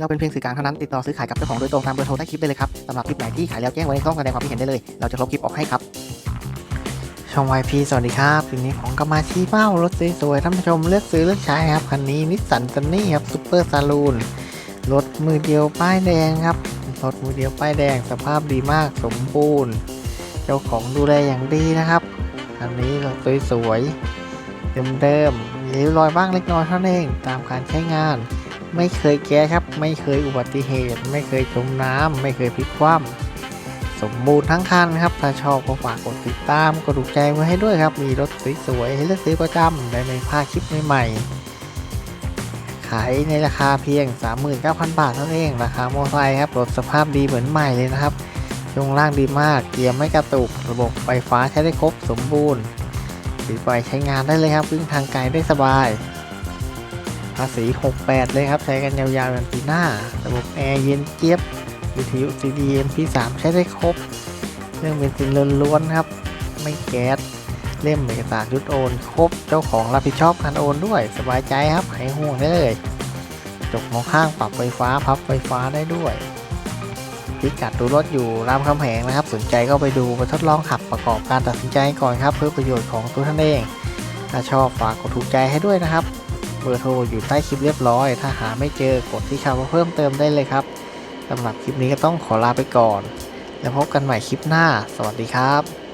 เราเป็นเพียงสื่อกลางเท่านั้นติดต่อซื้อขายกับเจ้าของโดยตรงตามเบอร์โทรใต้คลิปได้เลยครับสำหรับคลิปไหนที่ขายแล้วแจ้งไว้ในช่องแสดงความคิดเห็นได้เลย เราจะลบคลิปออกให้ครับช่อง YP สวัสดีครับทีนี้ของกมาชีเป้ารถสวยๆท่านผู้ชมเลือกซื้อเลือกใช้ครับคันนี้นิสสันซันนี่ครับซูเปอร์ซาลูนรถมือเดียวป้ายแดงครับรถมือเดียวป้ายแดงสภาพดีมากสมบูรณ์ เจ้าของดูแลอย่างดีนะครับคันนี้รถสวยๆเดิมๆมีรอยบ้างเล็กน้อยเท่านั้นเองตามการใช้งาน ไม่เคยแก้ครับ ไม่เคยอุบัติเหตุ ไม่เคยจมน้ำไม่เคยพลิกคว่ำสมบูรณ์ทั้งคันครับ ถ้าชอบก็ฝากกดติดตามกดถูกใจไว้ให้ด้วยครับ มีรถสวยๆให้เลือกซื้อประจำได้ไม่พาดคลิปใหม่ๆขายในราคาเพียง 39,000 บาทเท่านั้นเองราคาโมไซค์ครับรถสภาพดีเหมือนใหม่เลยนะครับช่วงล่างดีมากเกียร์ไม่กระตุก ระบบไฟฟ้าใช้ได้ครบสมบูรณ์สีไฟใช้งานได้เลยครับวิ่งทางไกลได้สบายาษี 68 เลยครับ ใช้กันยาวๆยันปีหน้า ระบบแอร์เย็นเจี๊ยบวิทยุ CD MP3 ใช้ได้ครบเรื่องเบนซินล้วนๆครับ ไม่แก๊สเล่มเอกสารยุดโอน ครบเจ้าของรับผิดชอบการโอนด้วย สบายใจครับหายห่วงได้เลยจกมองข้างปรับไฟฟ้าพับไฟฟ้าได้ด้วย พิกัดดูรถอยู่รามคำแหงนะครับ สนใจก็ไปดูไปทดลองขับประกอบการตัดสินใจก่อนครับ เพื่อประโยชน์ของตัวท่านเอง ถ้าชอบฝากกดถูกใจให้ด้วยนะครับ เบอร์โทรอยู่ใต้คลิปเรียบร้อย ถ้าหาไม่เจอกดที่คำว่าเพิ่มเติมได้เลยครับสำหรับคลิปนี้ก็ต้องขอลาไปก่อน แล้วพบกันใหม่คลิปหน้า สวัสดีครับ